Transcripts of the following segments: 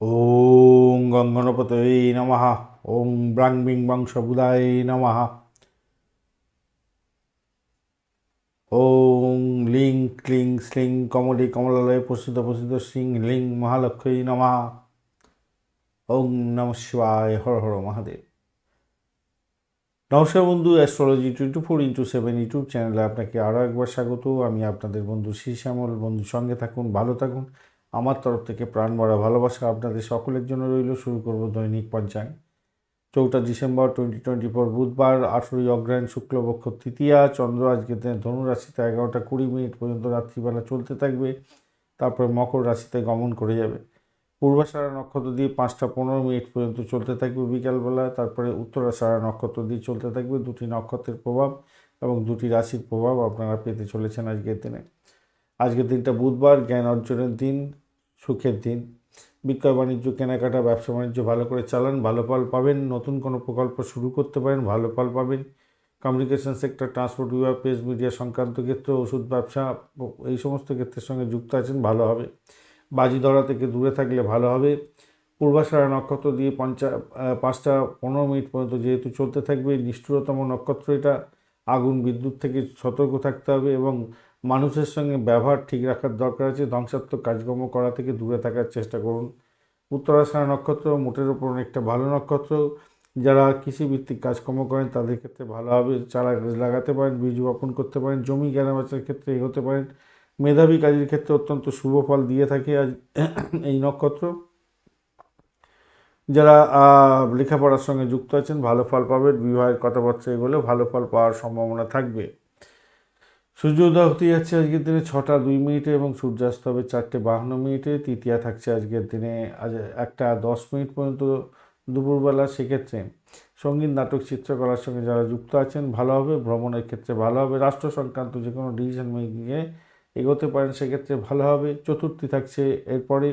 ওং গঙ্গনপতয়ে নমঃ। ওং ব্রাং বিং বং সবুদায় নমঃ। ওং লিং ক্লিং স্লিং কমলি কমলালয়ে প্রসিদ্ধ প্রসিদ্ধ সিং লিং মহালক্ষ্মী নমঃ। ওং নম শিবায় হর হর মহাদেব। নমস্কার বন্ধু astrology twenty four into seven YouTube চ্যানেলে আপনাকে আরও একবার স্বাগত। আমি আপনাদের বন্ধু শ্রী শ্যামল বন্ধুর সঙ্গে থাকুন, ভালো থাকুন। আমার তরফ থেকে প্রাণ ভরা ভালোবাসা আপনাদের সকলের জন্য রইল। শুরু করব দৈনিক পঞ্চাঙ্গ চৌঠা ডিসেম্বর টোয়েন্টি টোয়েন্টি ফোর বুধবার, আঠেরোই অগ্রায়ণ শুক্লপক্ষ তৃতীয়া। চন্দ্র আজকে ধনু রাশিতে এগারোটা কুড়ি মিনিট পর্যন্ত রাত্রিবেলা চলতে থাকবে। তারপরে মকর রাশিতে গমন করে যাবে। পূর্বাষাঢ়া নক্ষত্র দিয়ে পাঁচটা পনেরো মিনিট পর্যন্ত চলতে থাকবে বিকালবেলা। তারপরে উত্তরাষাঢ়া নক্ষত্র দিয়ে চলতে থাকবে। দুটি নক্ষত্রের প্রভাব এবং দুটি রাশির প্রভাব আপনারা পেতে চলেছেন আজকের দিনে। আজকের দিনটা বুধবার, জ্ঞান অর্জনের দিন, সুখের দিন। বিক্রয় বাণিজ্য, কেনাকাটা, ব্যবসা বাণিজ্য ভালো করে চালান, ভালো ফল পাবেন, নতুন কোনো প্রকল্প শুরু করতে পারেন, ভালো ফল পাবেন। কমিউনিকেশন সেক্টর, ট্রান্সপোর্ট বিভাগ, প্রেস মিডিয়া, সংক্রান্ত ক্ষেত্রে, ওষুধ, ব্যবসা, এই সমস্ত ক্ষেত্রের সঙ্গে যুক্ত আছেন, ভালো হবে। বাজি ধরা থেকে দূরে থাকলে ভালো হবে। পূর্বাষাঢ়া নক্ষত্র দিয়ে পঞ্চা পাঁচটা পনেরো মিনিট পর্যন্ত যেহেতু চলতে থাকবে, নিষ্ঠুরতম নক্ষত্র এটা। আগুন, বিদ্যুৎ থেকে সতর্ক থাকতে হবে এবং মানুষের সঙ্গে ব্যবহার ঠিক রাখার দরকার আছে। ধ্বংসাত্মক কাজকর্ম করা থেকে দূরে থাকার চেষ্টা করুন। উত্তরাষাঢ়া নক্ষত্র মোটের ওপর অনেকটা ভালো নক্ষত্র। যারা কৃষিভিত্তিক কাজকর্ম করেন, তাদের ক্ষেত্রে ভালোভাবে চারা গাছ লাগাতে পারেন, বীজ বপন করতে পারেন, জমি কেনাবেচার ক্ষেত্রে এগোতে পারেন। মেধাবী কাজের ক্ষেত্রে অত্যন্ত শুভ ফল দিয়ে থাকে আজ এই নক্ষত্র। যারা লেখাপড়ার সঙ্গে যুক্ত আছেন, ভালো ফল পাবেন। বিবাহের কথাবার্তা এগুলো ভালো ফল পাওয়ার সম্ভাবনা থাকবে। সূর্যোদয় হতে যাচ্ছে আজকের দিনে ছটা দুই মিনিটে এবং সূর্যাস্ত হবে চারটে বাহান্ন মিনিটে। তৃতীয়া থাকছে আজকের দিনে আজ একটা দশ মিনিট পর্যন্ত দুপুরবেলা। সেক্ষেত্রে সংগীত, নাটক, চিত্রকলার সঙ্গে যারা যুক্ত আছেন, ভালো হবে। ভ্রমণের ক্ষেত্রে ভালো হবে। রাষ্ট্র সংক্রান্ত যে কোনো ডিসিশন মেকিংয়ে এগোতে পারেন, সেক্ষেত্রে ভালো হবে। চতুর্থী থাকছে এরপরে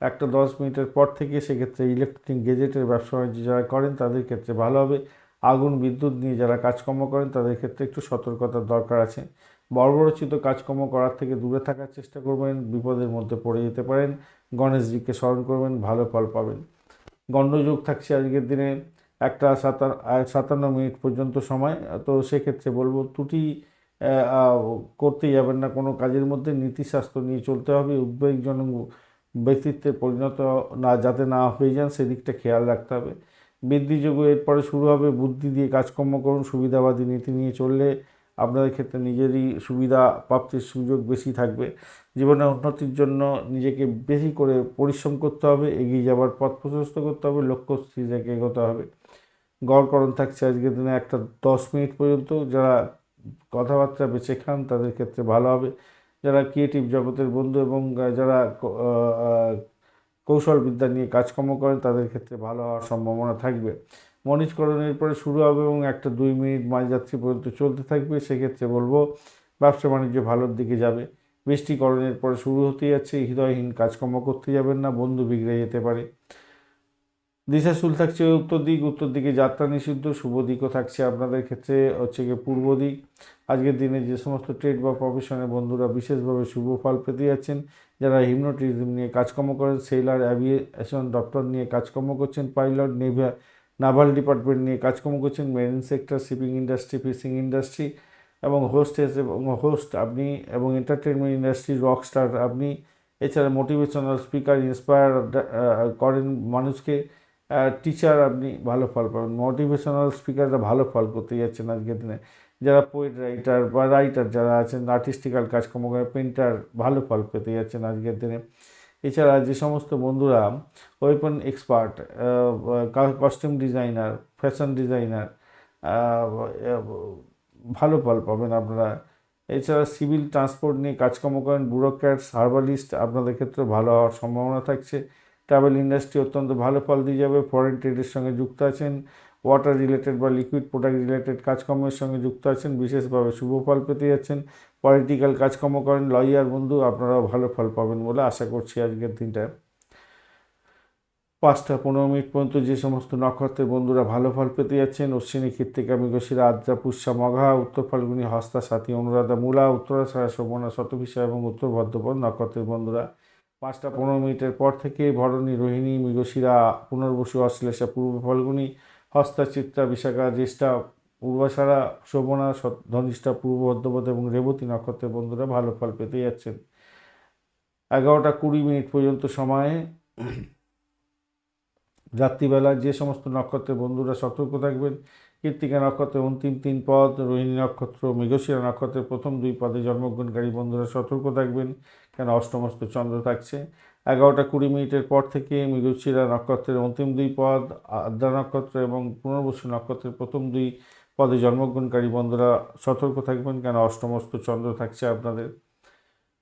একটা দশ মিনিটের পর থেকে সেক্ষেত্রে ইলেকট্রিক গেজেটের ব্যবসা বাণিজ্য যারা করেন, তাদের ক্ষেত্রে ভালো হবে। আগুন, বিদ্যুৎ নিয়ে যারা কাজকর্ম করেন, তাদের ক্ষেত্রে একটু সতর্কতার দরকার আছে। বর্বরচিত কাজকর্ম করার থেকে দূরে থাকার চেষ্টা করবেন, বিপদের মধ্যে পড়ে যেতে পারেন, গণেশজিকে স্মরণ করবেন, ভালো ফল পাবেন। গণ্ডযোগ থাকছে আজকের দিনে, একটা সাতান্ন সাতান্ন মিনিট পর্যন্ত সময়, তো সেক্ষেত্রে বলব ত্রুটি করতে যাবেন না। কোনো কাজের মধ্যে নীতিশাস্ত্র নিয়ে চলতে হবে, উদ্বেগজনক ব্যক্তিত্বে পরিণত না, যাতে না হয়ে যান, সেদিকটা খেয়াল রাখতে হবে। বৃদ্ধিযোগ্য এরপরে শুরু হবে। বুদ্ধি দিয়ে কাজকর্ম করুন, সুবিধাবাদী নীতি নিয়ে চললে আপনাদের ক্ষেত্রে নিজেরই সুবিধা প্রাপ্তির সুযোগ বেশি থাকবে। জীবনে উন্নতির জন্য নিজেকে বেশি করে পরিশ্রম করতে হবে, এগিয়ে যাওয়ার পথ প্রশস্ত করতে হবে, লক্ষ্য স্থির রেখে এগোতে হবে। গড়করণ থাকছে আজকের দিনে একটা দশ মিনিট পর্যন্ত। যারা কথাবার্তা বেছে খান তাদের ক্ষেত্রে ভালো হবে। যারা ক্রিয়েটিভ জগতের বন্ধু এবং যারা কৌশল বিদ্যা নিয়ে কাজকর্ম করেন তাদের ক্ষেত্রে ভালো হওয়ার সম্ভাবনা থাকবে। মনিজকরণের পরে শুরু হবে এবং একটা দুই মিনিট মাঝযাত্রী পর্যন্ত চলতে থাকবে। সেক্ষেত্রে বলব, ব্যবসা বাণিজ্য ভালোর দিকে যাবে। বৃষ্টিকরণের পরে শুরু হতে যাচ্ছে, হৃদয়হীন কাজকর্ম করতে যাবেন না, বন্ধু বিগড়ে যেতে পারে। দিশাশুল থাকছে উত্তর দিক, উত্তর দিকে যাত্রা নিষিদ্ধ, শুভ দিকও থাকছে আপনাদের ক্ষেত্রে, হচ্ছে গিয়ে পূর্ব দিক। আজকের দিনে যে সমস্ত ট্রেড বা প্রফেশনের বন্ধুরা বিশেষভাবে শুভ ফল পেতে যাচ্ছেন, যারা হিমনোটিজম নিয়ে কাজকর্ম করেন সেলার অ্যাভিয়েশন দপ্তর নিয়ে কাজকর্ম করছেন পাইলট নেভা নাভাল ডিপার্টমেন্ট নিয়ে কাজকর্ম করছেন marine sector shipping industry fishing industry এবং হোস্টেস এবং হোস্ট আপনি এবং এন্টারটেনমেন্ট ইন্ডাস্ট্রি রক স্টার আপনি। এছাড়া মোটিভেশনাল স্পিকার ইন্সপায়ার করেন মানুষকে। টিচার আপনি ভালো ফল পাবেন। মোটিভেশনাল স্পিকাররা ভালো ফল করতে যাচ্ছেন আজকের দিনে। যারা পোয়েট রাইটার বা রাইটার যারা আছেন আর্টিস্টিক্যাল কাজকর্ম করে পেন্টার ভালো ফল পেতে যাচ্ছেন আজকের দিনে। এছাড়া যে সমস্ত বন্ধুরা weapon expert costume designer fashion designer ভালো ফল পাবেন আপনারা। এছাড়া সিভিল ট্রান্সপোর্ট নিয়ে কাজকর্ম করেন ব্যুরোক্র্যাটস হার্বালিস্ট আপনাদের ক্ষেত্রে ভালো হওয়ার সম্ভাবনা থাকছে। ট্রাভেল ইন্ডাস্ট্রি অত্যন্ত ভালো ফল দিয়ে যাবে। ফরেন ট্রেডের সঙ্গে যুক্ত আছেন। ওয়াটার রিলেটেড বা লিকুইড প্রোডাক্ট রিলেটেড কাজকর্মের সঙ্গে যুক্ত আছেন। বিশেষভাবে শুভ ফল পেতে যাচ্ছেন। পলিটিক্যাল কাজকর্ম করেন। লয়ার বন্ধু, আপনারাও ভালো ফল পাবেন বলে আশা করছি আজকের দিনটায় পাঁচটা পনেরো মিনিট পর্যন্ত যে সমস্ত নক্ষত্রের বন্ধুরা ভালো ফল পেতে যাচ্ছেন, অশ্বিনী, কৃত্তিকা, মৃগশিরা, আদ্রা, পুষ্যা, মঘা, উত্তর ফাল্গুনি, হস্তা সাথী অনুরাধা, মূলা উত্তরাশারা শোভনা শতভিষা এবং উত্তর ভদ্রপদ নক্ষত্রের বন্ধুরা। পাঁচটা পনেরো মিনিটের পর থেকে ভরণী, রোহিণী, মৃগশিরা, পুনর্বসু, অশ্লেষা, পূর্ব ফাল্গুনী, হস্তা, চিত্রা, বিশাখা, জ্যেষ্ঠা পূর্বাষাঢ়া শোভনা ধনিষ্ঠা, পূর্ব ভদ্রপদ এবং রেবতী নক্ষত্রের বন্ধুরা ভালো ফল পেতে যাচ্ছেন। এগারোটা কুড়ি মিনিট পর্যন্ত সময়ে রাত্রিবেলা যে সমস্ত নক্ষত্রের বন্ধুরা সতর্ক থাকবেন, কীর্তিকা নক্ষত্রের অন্তিম তিন পদ, রোহিণী নক্ষত্র, মৃগশিরা নক্ষত্রের প্রথম দুই পদে জন্মগ্রহণকারী বন্ধুরা সতর্ক থাকবেন। কেন অষ্টমস্ত চন্দ্র থাকছে? এগারোটা কুড়ি মিনিটের পর থেকে মৃগশিরা নক্ষত্রের অন্তিম দুই পদ, আদ্রা নক্ষত্র এবং পুনর্বসু নক্ষত্রের প্রথম দুই পদে জন্মগ্রহণকারী বন্ধুরা সতর্ক থাকবেন কেন অষ্টমস্ত চন্দ্র থাকছে আপনাদের।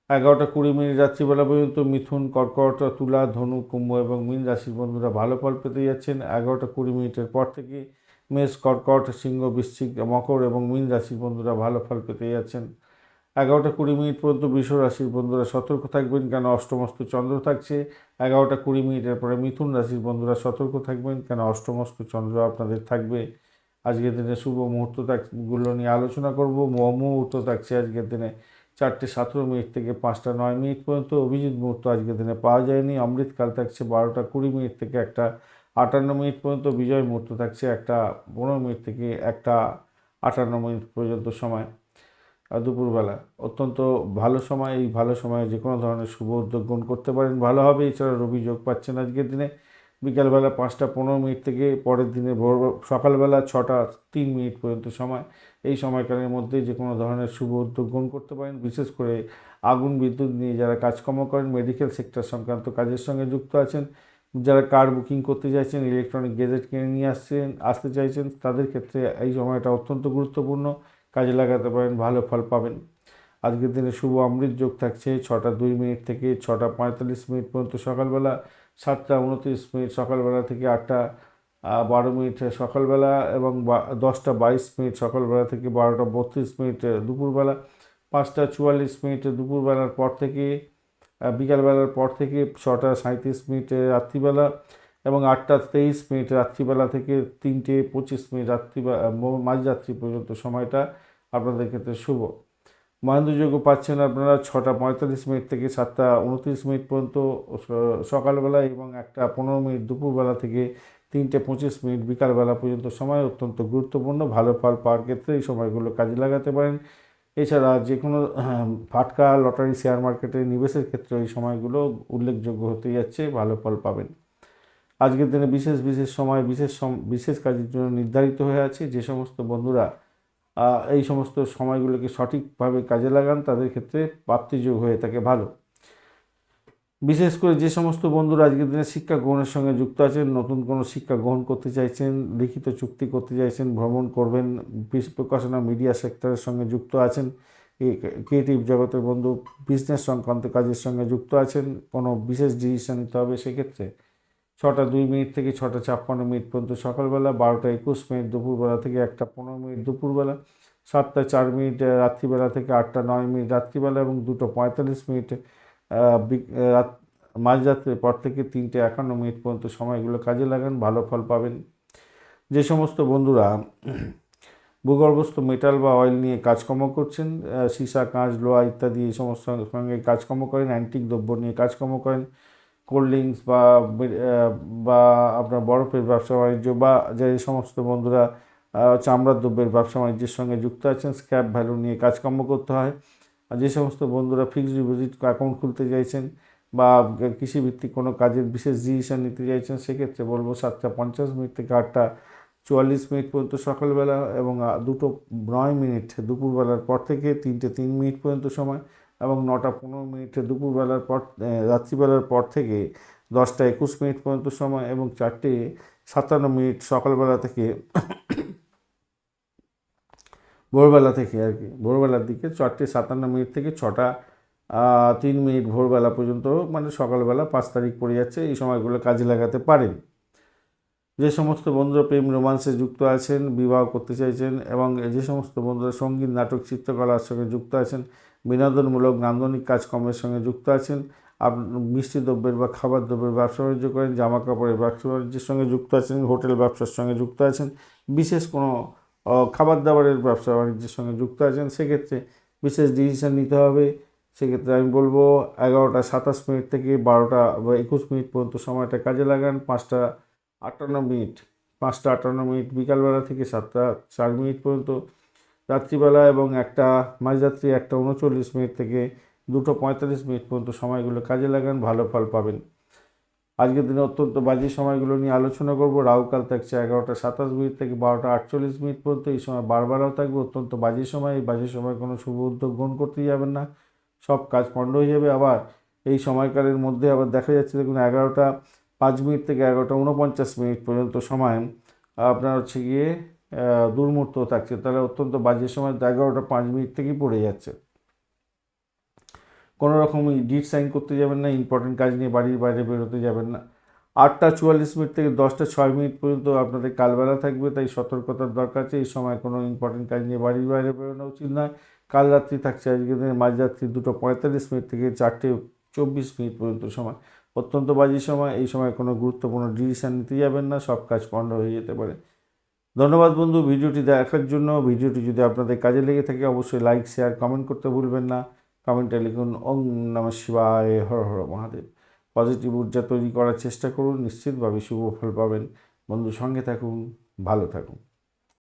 এগারোটা কুড়ি মিনিট রাত্রিবেলা পর্যন্ত মিথুন, কর্কট, তুলা, ধনু, কুম্ভ এবং মীন রাশির বন্ধুরা ভালো ফল পেতে যাচ্ছেন। এগারোটা কুড়ি মিনিটের পর থেকে মেষ, কর্কট, সিংহ, বৃশ্চিক, মকর এবং মীন রাশির বন্ধুরা ভালো ফল পেতে যাচ্ছেন। এগারোটা কুড়ি মিনিট পর্যন্ত বৃষ রাশির বন্ধুরা সতর্ক থাকবেন কেন অষ্টমস্ত চন্দ্র থাকছে। এগারোটা কুড়ি মিনিটের পরে মিথুন রাশির বন্ধুরা সতর্ক থাকবেন কেন অষ্টমস্ত চন্দ্র আপনাদের থাকবে। আজকের দিনে শুভ মুহূর্তগুলো নিয়ে আলোচনা করব। মুহূর্ত থাকছে আজকের দিনে চারটে সতেরো মিনিট থেকে পাঁচটা নয় মিনিট পর্যন্ত। অভিজিৎ মুহূর্ত আজকের দিনে পাওয়া যায়নি। অমৃতকাল থাকছে বারোটা কুড়ি মিনিট থেকে একটা আটান্ন মিনিট পর্যন্ত। বিজয় মুহূর্ত থাকছে একটা পনেরো মিনিট থেকে একটা আটান্ন মিনিট পর্যন্ত সময়। দুপুরবেলা। অত্যন্ত ভালো সময়, এই ভালো সময়ে যে কোনো ধরনের শুভ উদ্যোগ গ্রহণ করতে পারেন। ভালো হবে এছাড়া রবি যোগ পাচ্ছেন আজকের দিনে। বিকালবেলা পাঁচটা পনেরো মিনিট থেকে পরের দিনে ভোর, সকালবেলা ছটা তিন মিনিট পর্যন্ত সময়। এই সময়কালের মধ্যে যে কোনো ধরনের শুভ উদ্যোগ গ্রহণ করতে পারেন। বিশেষ করে আগুন, বিদ্যুৎ নিয়ে যারা কাজকর্ম করেন, মেডিকেল সেক্টর সংক্রান্ত কাজের সঙ্গে যুক্ত আছেন, যারা কার বুকিং করতে চাইছেন, ইলেকট্রনিক গেজেট কিনে নিয়ে আসছেন, আসতে চাইছেন, তাদের ক্ষেত্রে এই সময়টা অত্যন্ত গুরুত্বপূর্ণ। কাজে লাগাতে পারেন, ভালো ফল পাবেন। আজকের দিনে শুভ অমৃত যোগ থাকছে ছটা দুই মিনিট থেকে ছটা পঁয়তাল্লিশ মিনিট পর্যন্ত সকালবেলা, সাতটা উনত্রিশ মিনিট সকালবেলা থেকে আটটা বারো মিনিট সকালবেলা এবং দশটা বাইশ মিনিট সকালবেলা থেকে বারোটা বত্রিশ মিনিট দুপুরবেলা, পাঁচটা চুয়াল্লিশ মিনিট দুপুরবেলার পর থেকে বিকালবেলার পর থেকে ছটা সাঁত্রিশ মিনিট রাত্রিবেলা এবং আটটা তেইশ মিনিট রাত্রিবেলা থেকে তিনটে পঁচিশ মিনিট রাত্রিবেলা মাঝরাত্রি পর্যন্ত সময়টা আপনাদের ক্ষেত্রে শুভ। মহেন্দ্রযোগ্য পাচ্ছেন আপনারা ছটা পঁয়তাল্লিশ মিনিট থেকে সাতটা উনত্রিশ মিনিট পর্যন্ত সকালবেলা এবং একটা পনেরো মিনিট দুপুরবেলা থেকে তিনটে পঁচিশ মিনিট বিকালবেলা পর্যন্ত সময় অত্যন্ত গুরুত্বপূর্ণ। ভালো ফল পাওয়ার ক্ষেত্রে এই সময়গুলো কাজে লাগাতে পারেন। এছাড়া যে কোনো ফাটকা, লটারি, শেয়ার মার্কেটে নিবেশের ক্ষেত্রে এই সময়গুলো উল্লেখযোগ্য হতে যাচ্ছে, ভালো ফল পাবেন। আজকের দিনে বিশেষ বিশেষ সময়, বিশেষ বিশেষ কাজের জন্য নির্ধারিত হয়ে আছে। যে সমস্ত বন্ধুরা এই সমস্ত সময়গুলোকে সঠিকভাবে কাজে লাগান, তাদের ক্ষেত্রে প্রাপ্তিযোগ হয়ে থাকে ভালো। বিশেষ করে যে সমস্ত বন্ধুরা আজকের দিনে শিক্ষা গ্রহণের সঙ্গে যুক্ত আছেন, নতুন কোনো শিক্ষা গ্রহণ করতে চাইছেন, লিখিত চুক্তি করতে চাইছেন, ভ্রমণ করবেন প্রকাশনা মিডিয়া সেক্টরের সঙ্গে যুক্ত আছেন ক্রিয়েটিভ জগতের বন্ধু, বিজনেস সংক্রান্ত কাজের সঙ্গে যুক্ত আছেন, কোনো বিশেষ ডিসিশন নিতে হবে সেক্ষেত্রে ছটা দুই মিনিট থেকে ছটা ছাপ্পান্ন মিনিট পর্যন্ত সকালবেলা, বারোটা একুশ মিনিট দুপুরবেলা থেকে একটা পনেরো মিনিট দুপুরবেলা, সাতটা চার মিনিট রাত্রিবেলা থেকে আটটা নয় মিনিট রাত্রিবেলা এবং দুটো পঁয়তাল্লিশ মিনিট রাত, মাঝরাত্রের পর থেকে তিনটে একান্ন মিনিট পর্যন্ত সময়গুলো কাজে লাগান, ভালো ফল পাবেন। যে সমস্ত বন্ধুরা ভূগর্ভস্থ মেটাল বা অয়েল নিয়ে কাজকর্ম করছেন সীসা, কাঁচ, লোহা ইত্যাদি এই সমস্ত সঙ্গে কাজকর্ম করেন, অ্যান্টিক দ্রব্য নিয়ে কাজকর্ম করেন কোল্ড ড্রিঙ্কস বা বা আপনার বরফের ব্যবসা বাণিজ্য বা যে সমস্ত বন্ধুরা চামড়ার দ্রব্যের ব্যবসা বাণিজ্যের সঙ্গে যুক্ত আছেন স্ক্র্যাপ ভ্যালু নিয়ে কাজকর্ম করতে হয়। আর যে সমস্ত বন্ধুরা ফিক্সড ডিপোজিট অ্যাকাউন্ট খুলতে চাইছেন বা কৃষিভিত্তিক কোনো কাজের বিশেষ ডিসিশন নিতে চাইছেন, সেক্ষেত্রে বলব সাতটা পঞ্চাশ মিনিট থেকে আটটা চুয়াল্লিশ মিনিট পর্যন্ত সকালবেলা এবং দুটো নয় মিনিট দুপুরবেলার পর থেকে তিনটে তিন মিনিট পর্যন্ত সময় এবং নটা পনেরো মিনিটে দুপুরবেলার পর রাত্রিবেলার পর থেকে দশটা একুশ মিনিট পর্যন্ত সময় এবং চারটে সাতান্ন মিনিট সকালবেলা থেকে ভোরবেলা থেকে আর কি, ভোরবেলার দিকে চারটে সাতান্ন মিনিট থেকে ছটা তিন মিনিট ভোরবেলা পর্যন্ত মানে সকালবেলা পাঁচ তারিখ পড়ে যাচ্ছে, এই সময়গুলো কাজে লাগাতে পারেন। যে সমস্ত বন্ধুরা প্রেম রোমান্সে যুক্ত আছেন, বিবাহ করতে চাইছেন এবং যে সমস্ত বন্ধুরা সংগীত, নাটক, চিত্রকলার সঙ্গে যুক্ত আছেন বিনোদনমূলক নান্দনিক কাজকর্মের সঙ্গে যুক্ত আছেন। মিষ্টি দ্রব্যের বা খাবার দ্রব্যের ব্যবসা বাণিজ্য করেন জামা কাপড়ের ব্যবসা বাণিজ্যের সঙ্গে যুক্ত আছেন, হোটেল ব্যবসার সঙ্গে যুক্ত আছেন, বিশেষ কোনো খাবার দাবারের ব্যবসা বাণিজ্যের সঙ্গে যুক্ত আছেন। সেক্ষেত্রে বিশেষ ডিসিশন নিতে হবে। সেক্ষেত্রে আমি বলব এগারোটা সাতাশ মিনিট থেকে বারোটা বা একুশ মিনিট পর্যন্ত সময়টা কাজে লাগান। পাঁচটা আটান্ন মিনিট, পাঁচটা আটান্ন মিনিট বিকালবেলা থেকে সাতটা চার মিনিট পর্যন্ত রাত্রিবেলা এবং একটা মাঝরাত্রি একটা উনচল্লিশ মিনিট থেকে দুটো পঁয়তাল্লিশ মিনিট পর্যন্ত সময়গুলো কাজে লাগান, ভালো ফল পাবেন। আজকের দিনে অত্যন্ত বাজে সময়গুলো নিয়ে আলোচনা করব। রাহুকাল থাকছে এগারোটা সাতাশ মিনিট থেকে বারোটা আটচল্লিশ মিনিট পর্যন্ত। এই সময় বারবারও থাকবে, অত্যন্ত বাজে সময়। এই বাজে সময় কোনো শুভ উদ্যোগ গ্রহণ করতে যাবেন না। সব কাজ পণ্ড হয়ে যাবে। আবার এই সময়কালের মধ্যে আবার দেখা যাচ্ছে, দেখুন, এগারোটা পাঁচ মিনিট থেকে এগারোটা উনপঞ্চাশ মিনিট পর্যন্ত সময়। আপনার হচ্ছে গিয়ে দুর্মূর্ত থাকছে। তাহলে অত্যন্ত বাজে সময়, এগারোটা পাঁচ মিনিট থেকেই পড়ে যাচ্ছে। কোনো রকম ডিট সাইন করতে যাবেন না ইম্পর্টেন্ট কাজ নিয়ে বাড়ির বাইরে বেরোতে যাবেন না। আটটা চুয়াল্লিশ মিনিট থেকে দশটা ছয় মিনিট পর্যন্ত আপনাদের কালবেলা থাকবে, তাই সতর্কতার দরকার আছে। এই সময় কোনো ইম্পর্টেন্ট কাজ নিয়ে বাড়ির বাইরে বেরোনো উচিত নয়। কাল রাত্রি থাকছে, আজকে দিনে মাঝরাত্রি দুটো পঁয়তাল্লিশ মিনিট থেকে চারটে চব্বিশ মিনিট পর্যন্ত সময়। অত্যন্ত বাজে সময়, এই সময় কোনো গুরুত্বপূর্ণ ডিসিশন নিতে যাবেন না, সব কাজ পণ্ড হয়ে যেতে পারে। ধন্যবাদ বন্ধু, ভিডিওটি দেখার জন্য। ভিডিওটি যদি আপনাদের কাজে লেগে থাকে, অবশ্যই লাইক শেয়ার কমেন্ট করতে ভুলবেন না। কমেন্টে লিখুন, ওং নম শিবায়, হর হর মহাদেব। পজিটিভ ঊর্জা তৈরি করার চেষ্টা করুন, নিশ্চিতভাবে শুভ ফল পাবেন। বন্ধু, সঙ্গে থাকুন, ভালো থাকুন।